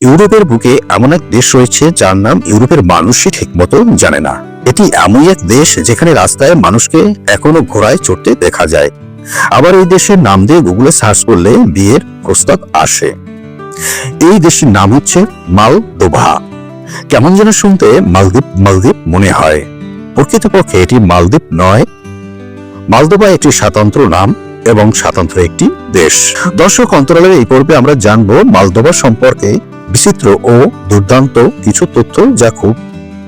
ইউরোপের বুকে এমন এক দেশ রয়েছে যার নাম ইউরোপের মানুষই ঠিকমতো জানে না। এটি এমনই এক দেশ যেখানে রাস্তায় মানুষকে এখনও ঘোড়ায় চড়তে দেখা যায়। আবার এই দেশের নাম দিয়ে গুগলে সার্চ করলে বিয়ের প্রস্তাব আসে। এই দেশটির নাম হচ্ছে মালদোভা। কেমন যেন শুনতে মালদ্বীপ মালদ্বীপ মনে হয়। প্রকৃতপক্ষে এটি মালদ্বীপ নয়। মালদোভা একটি স্বাতন্ত্র নাম এবং স্বাতন্ত্র একটি দেশ। দর্শক, অন্তরালের এই পর্বে আমরা জানব মালদোভা সম্পর্কে বিচিত্র ও দুর্দান্ত কিছু তথ্য যা খুব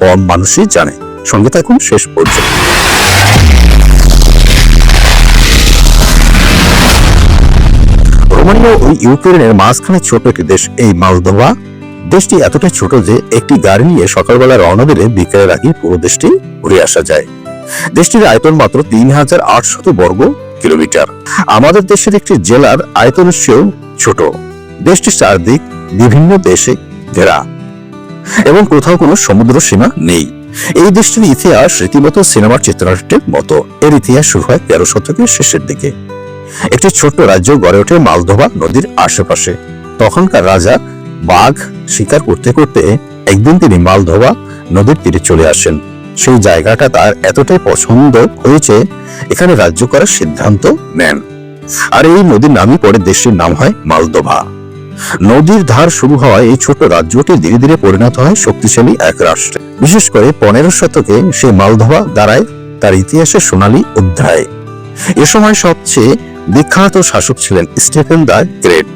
কম মানুষই জানে। সঙ্গে থাকুন শেষ পর্যন্ত। রোমানিয়া ও ইউক্রেনের মাঝখানে ছোট একটি দেশ, এই মালদোভা। দেশটি এতটাই ছোট যে একটি গাড়ি নিয়ে সকালবেলা রওনা দিলে বিকেলের আগে পুরো দেশটি ঘুরে আসা যায়। দেশটির আয়তন মাত্র তিন হাজার আটশত বর্গ কিলোমিটার। আমাদের দেশের একটি জেলার আয়তনের চেয়েও ছোট। দেশটির চারদিক বিভিন্ন দেশে ঘেরা। এবং কোথাও কোনো সমুদ্র সীমা নেই। এই দেশটির ইতিহাস রীতিমতো সিনেমার চিত্রনাট্যের মতো। এর ইতিহাস শুরু হয় তেরো শতকের শেষের দিকে। একটি ছোট্ট রাজ্য গড়ে ওঠে মালদোভা নদীর আশেপাশে। তখনকার রাজা বাঘ শিকার করতে করতে একদিন তিনি মালদোভা নদীর তীরে চলে আসেন। সেই জায়গাটা তার এতটাই পছন্দ হয়েছে, এখানে রাজ্য করার সিদ্ধান্ত নেন। আর এই নদীর নামই পরে দেশটির নাম হয় মালদোভা। নদীর ধার শুরু হওয়ায় এই ছোট রাজ্যটি ধীরে ধীরে পরিণত হয় শক্তিশালী এক রাষ্ট্রে। বিশেষ করে পনেরো শতকে সেই মালদোভা দাঁড়ায় তার ইতিহাসের সোনালী অধ্যায়। এ সময় সবচেয়ে বিখ্যাত শাসক ছিলেন স্টেফেন দ্য গ্রেট।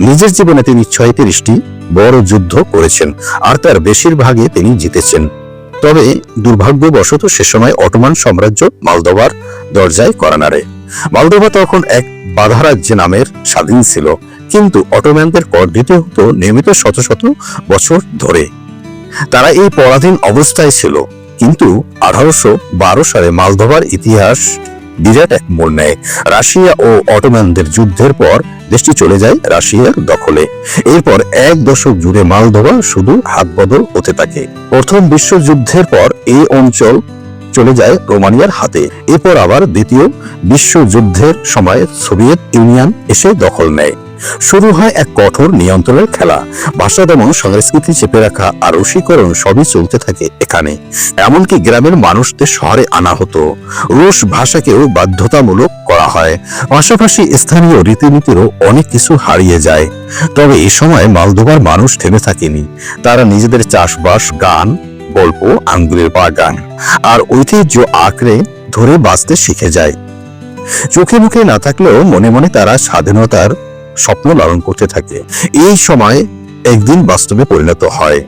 নিজের জীবনে তিনি ছয় তিরিশটি বড় যুদ্ধ করেছেন, আর তার বেশিরভাগে তিনি জিতেছেন। তবে দুর্ভাগ্যবশত সে সময় অটোমান সাম্রাজ্য মালদোবার দরজায় করা নাড়ে। মালদোভা তখন এক বাধা রাজ্য নামের স্বাধীন ছিল। কিন্তু অটোম্যানদের কর দিতে হতো নিয়মিত শত শত বছর ধরে। তারা এই পরাধীন অবস্থায় ছিল। কিন্তু আঠারোশো বারো সালে মালদোভার ইতিহাস বিরাট এক মোড় নেয়। রাশিয়া ও অটোম্যানদের যুদ্ধের পর দেশটি চলে যায় রাশিয়ার দখলে। এরপর এক দশক জুড়ে মালদোভা শুধু হাত বদল হতে থাকে। প্রথম বিশ্বযুদ্ধের পর এই অঞ্চল চলে যায় রোমানিয়ার হাতে। এরপর আবার দ্বিতীয় বিশ্বযুদ্ধের সময় সোভিয়েত ইউনিয়ন এসে দখল নেয়। শুরু হয় এক কঠোর নিয়ন্ত্রণের খেলা। ভাষা যেমন সংস্কৃতি চেপে রাখা আর রসিকরণ সবই চলতে থাকে এখানে। এমনকি গ্রামের মানুষদের শহরে আনা হতো। রুশ ভাষাকেও বাধ্যতামূলক করা হয়। পাশাপাশি স্থানীয় রীতিনীতিরও অনেক কিছু হারিয়ে যায়। তবে এই সময় মালদোবার মানুষ থেমে থাকেনি। তারা নিজেদের চাষবাস, গান, গল্প, আঙ্গুলের বাগান আর ঐতিহ্য আঁকড়ে ধরে বাঁচতে শিখে যায়। চোখে মুখে না থাকলেও মনে মনে তারা স্বাধীনতার স্বপ্ন লালন করতে থাকে। এই সময় একদিন বাস্তবে পরিণত হয়।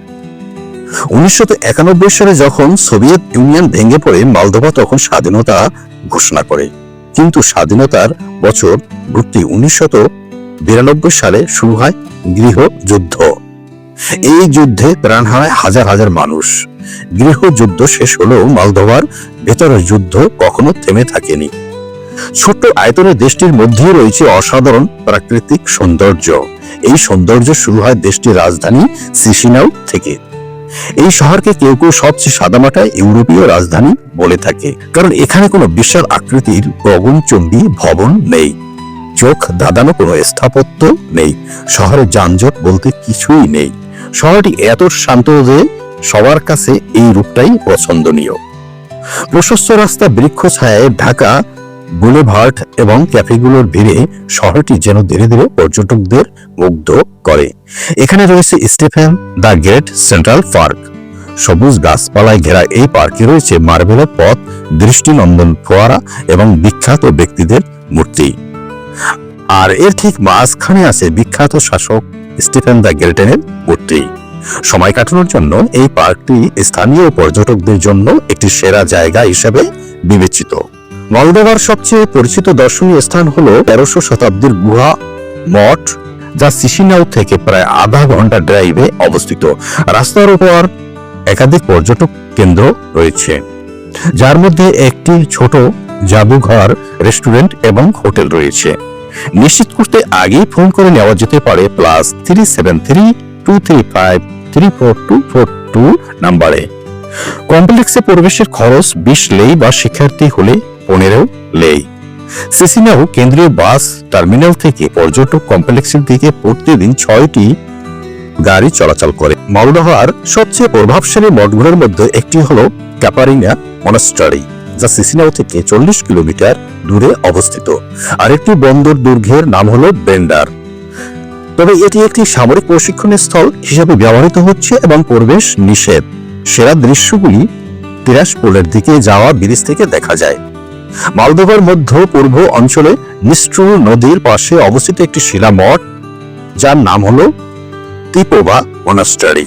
উনিশশো একানব্বই সালে যখন সোভিয়েত ইউনিয়ন ভেঙে পড়ে, মালদোভা তখন স্বাধীনতা ঘোষণা করে। কিন্তু স্বাধীনতার বছর ঘুরতে উনিশশত বিরানব্বই সালে শুরু হয় গৃহযুদ্ধ। এই যুদ্ধে প্রাণ হারায় হাজার হাজার মানুষ। গৃহযুদ্ধ শেষ হলেও মালদোভার ভেতরের যুদ্ধ কখনো থেমে থাকেনি। ছোট্ট আয়তনের দেশটির মধ্যেই রয়েছে অসাধারণ প্রাকৃতিক সৌন্দর্য। এই সৌন্দর্য শুরু হয় দেশটির রাজধানী সিসিনাউ থেকে। এই শহরকে কেউ কেউ সবচেয়ে সাদামাটা ইউরোপীয় রাজধানী বলে থাকে। কারণ এখানে কোনো বিশাল আকৃতির গগনচুম্বী ভবন নেই। চোখ দাদানো কোনো স্থাপত্য নেই। শহরে যানজট বলতে কিছুই নেই। শহরটি এত শান্ত যে সবার কাছে এই রূপটাই পছন্দনীয়। প্রশস্ত রাস্তা বৃক্ষ ছায়ায় ঢাকা বুলেভার্ড এবং ক্যাফেগুলোর ভিড়ে শহরটি যেন ধীরে ধীরে পর্যটকদের মুগ্ধ করে। এখানে রয়েছে Stephen the great central park. সবুজ গাছপালায় ঘেরা এই পার্কে রয়েছে মার্বেলের পথ, দৃষ্টিনন্দন ফোয়ারা এবং বিখ্যাত ব্যক্তিদের মূর্তি। আর এর ঠিক মাঝখানে আছে বিখ্যাত শাসক স্টিফেন দ্য গ্রেটেনের মূর্তি। সময় কাটানোর জন্য এই পার্কটি স্থানীয় পর্যটকদের জন্য একটি সেরা জায়গা হিসেবে বিবেচিত। মলদোভার সবচেয়ে পরিচিত দর্শনীয় স্থান হল তেরোশো শতাব্দীর গুহা মঠ, যা সিসিনাউ থেকে প্রায় আধা ঘণ্টা ড্রাইভে অবস্থিত। রাস্তার উপর একাধিক পর্যটক কেন্দ্র রয়েছে, যার মধ্যে একটি ছোট জাদুঘর রেস্টুরেন্ট এবং হোটেল রয়েছে। নিশ্চিত করতে আগেই ফোন করে নেওয়া যেতে পারে plus three seven three two three five three four two four two নাম্বারে। কমপ্লেক্সে প্রবেশের খরচ বিশ লেই বা শিক্ষার্থী হলে পনেরো লেই। সিসিনাও কেন্দ্রীয় বাস টার্মিনাল থেকে পর্যটক কমপ্লেক্সের দিকে প্রতিদিন ছয়টি গাড়ি চলাচল করে। মলদোভার সবচেয়ে প্রভাবশালী মঠগুলোর মধ্যে একটি হলো ক্যাপারিনা মনাস্টারি, যা সিসিনাও থেকে চল্লিশ কিলোমিটার দূরে অবস্থিত। আরেকটি বন্দর দুর্গের নাম হল বেন্ডার। তবে এটি একটি সামরিক প্রশিক্ষণের স্থল হিসেবে ব্যবহৃত হচ্ছে এবং প্রবেশ নিষেধ। সেরা দৃশ্যগুলি তিরাসপোলের দিকে যাওয়া ব্রিজ থেকে দেখা যায়। মালদোভার মধ্য পূর্ব অঞ্চলে নিস্ট্রু নদীর পাশে অবস্থিত একটি শিলা মঠ যার নাম হলো তিপোবা মনাস্টারি।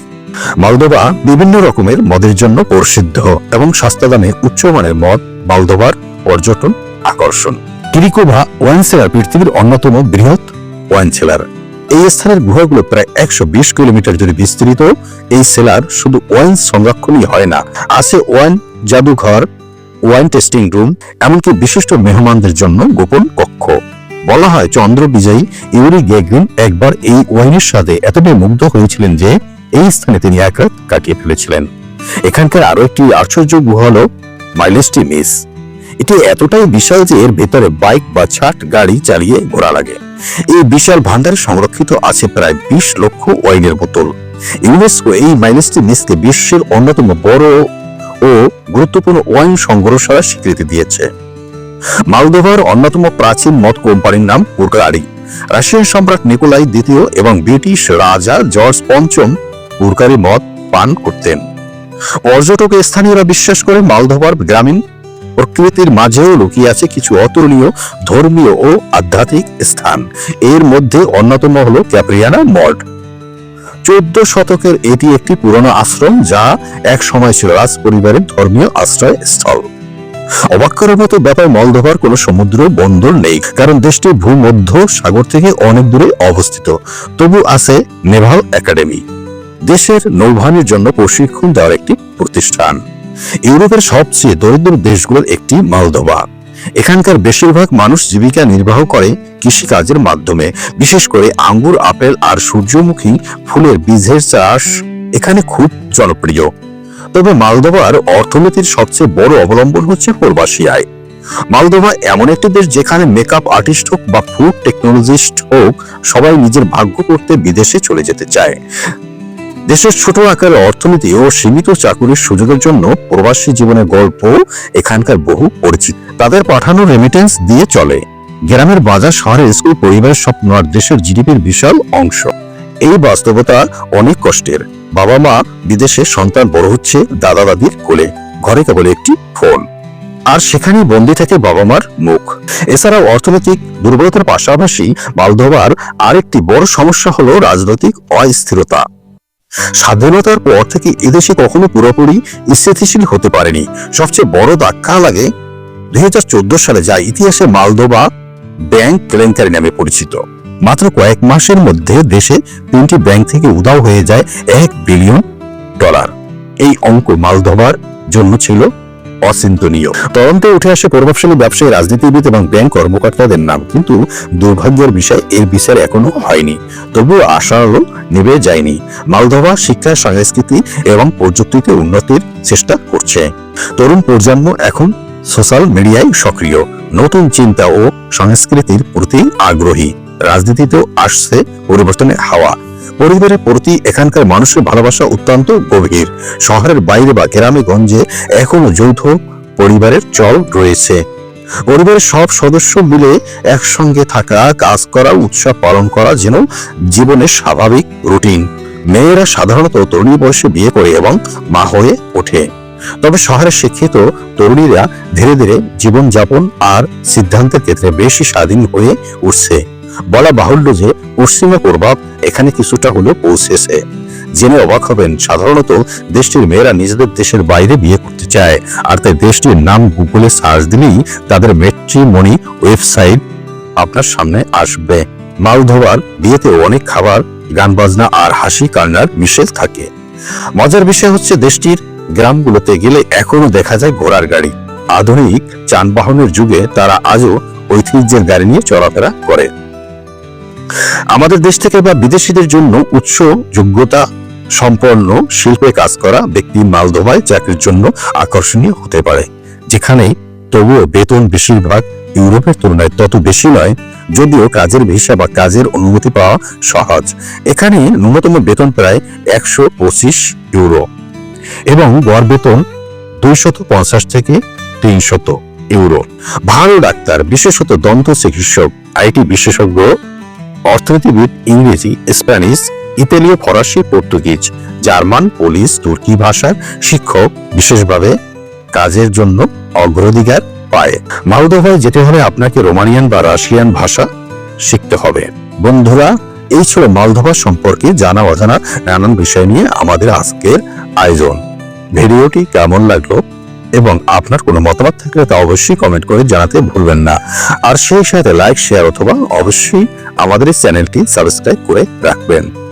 মালদোভা বিভিন্ন রকমের মদের জন্য প্রসিদ্ধ এবং সস্তা দামে উচ্চমানের মদ মালদোভার পর্যটন আকর্ষণ। কিরিকোভা ওয়াইন সেলার পৃথিবীর অন্যতম বৃহৎ ওয়াইন সেলার এই স্থানের গুহাগুলো প্রায় একশো বিশ কিলোমিটার জুড়ে বিস্তৃত। এই সেলার শুধু ওয়াইন সংরক্ষণই হয় না, আছে ওয়াইন জাদুঘর, ওয়াইন টেস্টিং রুম, এমনকি বিশিষ্ট মেহমানদের জন্য গোপন কক্ষ। বলা হয় চন্দ্র বিজয়ী ইউরি গেগ্রিন একবার এই ওয়াইনের সাথে এতটাই মুগ্ধ হয়েছিলেন যে এই স্থানে তিনি এক রাত কাটিয়ে ফেলেছিলেন। এখানকার আরও একটি আশ্চর্য গুহা হল মাইলেস্টি মিস। এটি এতটাই বিশাল যে এর ভেতরে বাইক বা ছাট গাড়ি চালিয়ে ঘোরা লাগে। এই বিশাল ভান্ডারে সংরক্ষিত আছে প্রায় বিশ লক্ষ ওয়াইনের বোতল। ইউনেস্কো এই মাইলেস্টি মিসকে বিশ্বের অন্যতম বড় ও গুরুত্বপূর্ণ ওয়াইন সংগ্রহশালা স্বীকৃতি দিয়েছে। মালদোভার অন্যতম প্রাচীন মদ কোম্পানির নাম পুরকারি রাশিয়ান সম্রাট নিকোলাই দ্বিতীয় এবং ব্রিটিশ রাজা জর্জ পঞ্চম পুরকারি মদ পান করতেন। পর্যটক স্থানীয়রা বিশ্বাস করে মালদোভার গ্রামীণ প্রকৃতির মাঝেও লুকিয়ে আছে কিছু অতুলনীয়, ধর্মীয় ও আধ্যাত্মিক স্থান। এর মধ্যে অন্যতম হলো ক্যাপ্রিয়ানা মঠ। চোদ্দ শতকের এটি একটি পুরনো আশ্রম যা এক সময় ছিল রাজ পরিবারের ধর্মীয় আশ্রয় স্থল অবাক করার মতো ব্যাপার মলদোভার কোনো সমুদ্র বন্দর নেই, কারণ দেশটি ভূমধ্য সাগর থেকে অনেক দূরে অবস্থিত। তবু আছে নেভাল একাডেমি। দেশের নৌবাহিনীর জন্য প্রশিক্ষণ দেওয়ার একটি প্রতিষ্ঠান। ইউরোপের সবচেয়ে দরিদ্র দেশগুলোর একটি মালদোভা এখানকার বেশিরভাগ মানুষ জীবিকা নির্বাহ করে কৃষিকাজের মাধ্যমে। বিশেষ করে আঙ্গুর, আপেল আর সূর্যমুখী ফুলের বীজের চাষ এখানে খুব জনপ্রিয়। তবে মালদোভার অর্থনীতির সবচেয়ে বড় অবলম্বন হচ্ছে প্রবাসী আয় মালদোভা এমন একটি দেশ যেখানে মেকআপ আর্টিস্ট হোক বা ফুড টেকনোলজিস্ট হোক সবাই নিজের ভাগ্য করতে বিদেশে চলে যেতে চায়। দেশের ছোট আকারের অর্থনীতি ও সীমিত চাকুরির সুযোগের জন্য প্রবাসী জীবনের গল্প এখানকার বহু পরিচিত। তাদের পাঠানো রেমিটেন্স দিয়ে চলে। গ্রামের বাজার শহরের স্কুল পরিবারের স্বপ্ন আর দেশের জিডিপির বিশাল অংশ। এই বাস্তবতা অনেক কষ্টের। বাবা মা বিদেশে সন্তান বড় হচ্ছে দাদা দাদির কোলে। ঘরে কেবল একটি ফোন আর সেখানে বন্দি থাকে বাবা মার মুখ। এছাড়াও অর্থনৈতিক দুর্বলতার পাশাপাশি মালদোভার আরেকটি বড় সমস্যা হলো রাজনৈতিক অস্থিরতা। স্বাধীনতার পর থেকে এদেশে কখনো পুরোপুরি স্থিতিশীল হতে পারেনি। সবচেয়ে বড় ধাক্কা লাগে দুই হাজার চোদ্দ সালে, যা ইতিহাসে মালদোবা ব্যাংক কেলেঙ্কারি নামে পরিচিত। মাত্র কয়েক মাসের মধ্যে দেশে তিনটি ব্যাংক থেকে উধাও হয়ে যায় এক বিলিয়ন ডলার। এই অঙ্ক মালদোবার জন্য ছিল অচিন্তনীয়। তদন্তে উঠে আসে প্রভাবশালী ব্যবসায়ী, রাজনীতিবিদ এবং ব্যাংক কর্মকর্তাদের নাম। কিন্তু দুর্ভাগ্যের বিষয় এর বিচার এখনও হয়নি। তবুও আশা আলো নেবে যায়নি। মালদোভা শিক্ষা, সংস্কৃতি এবং প্রযুক্তিতে উন্নতির চেষ্টা করছে। তরুণ প্রজন্ম এখন সোশ্যাল মিডিয়ায় সক্রিয়। নতুন চিন্তা ও সংস্কৃতির প্রতি আগ্রহী। রাজনীতিতেও আসছে পরিবর্তনের হাওয়া। পরিবারের প্রতি এখানকার মানুষের ভালোবাসা অত্যন্ত গভীর। শহরের বাইরে বা গ্রামে গঞ্জে এখনও যৌথ পরিবারের চল রয়েছে। পরিবারের সব সদস্য মিলে একসঙ্গে থাকা, কাজ করা, উৎসব পালন করা যেন জীবনের স্বাভাবিক রুটিন। মেয়েরা সাধারণত তরুণী বয়সে বিয়ে করে এবং মা হয়ে ওঠে। তবে শহরের শিক্ষিত তরুণীরা ধীরে ধীরে জীবনযাপন আর সিদ্ধান্তের ক্ষেত্রে বেশি স্বাধীন হয়ে উঠছে। বলা বাহুল্য যে পশ্চিমা প্রভাব এখানে কিছুটা হলেও পৌঁছেছে। জেনে অবাক হবেন, সাধারণত দেশটির মেয়েরা নিজেদের দেশের বাইরে বিয়ে করতে চায়, আর তাই দেশটির নাম গুগলে সার্চ দিলেই তাদের মেট্রিমনি ওয়েবসাইট আপনার সামনে আসবে। মালধোবার বিয়েতে অনেক খাবার গান বাজনা আর হাসি কান্নার মিশেল থাকে। মজার বিষয় হচ্ছে দেশটির গ্রামগুলোতে গেলে এখনও দেখা যায় ঘোড়ার গাড়ি। আধুনিক যানবাহনের যুগে তারা আজও ঐতিহ্যের গাড়ি নিয়ে চলাফেরা করে। আমাদের দেশ থেকে বা বিদেশিদের জন্য উচ্চ যোগ্যতা, সম্পন্ন শিল্পে কাজ করা ব্যক্তি মালদোভায় চাকরির জন্য আকর্ষণীয় হতে পারে যেখানে তবুও বেতন বেশিরভাগ ইউরোপের তুলনায় তত বেশি নয়, যদিও কাজের ভিসা বা কাজের অনুমতি পাওয়া সহজ। এখানে ন্যূনতম বেতন প্রায় একশো পঁচিশ ইউরো এবং গড় বেতন দুইশত পঞ্চাশ থেকে তিনশত ইউরো। ভালো ডাক্তার, বিশেষত দন্ত চিকিৎসক, আইটি বিশেষজ্ঞ অর্থনীতিবিদ, ইংরেজি, স্প্যানিশ, ইতালীয়, ফরাসি, পর্তুগিজ, জার্মান, পোলিশ, তুর্কি ভাষার শিক্ষক বিশেষভাবে কাজের জন্য অগ্রাধিকার পায়। মালদোভায় যেতে হলে আপনাকে রোমানিয়ান বা রাশিয়ান ভাষা শিখতে হবে। বন্ধুরা, এই ছিল মালদোভা সম্পর্কে জানা অজানা নানান বিষয় নিয়ে আমাদের আজকের আয়োজন। ভিডিওটি কেমন লাগল? এবং আপনার কোনো মতামত থাকলে তা অবশ্যই কমেন্ট করে জানাতে ভুলবেন না। আর সেই সাথে লাইক শেয়ার অথবা অবশ্যই আমাদের এই চ্যানেলটি সাবস্ক্রাইব করে রাখবেন।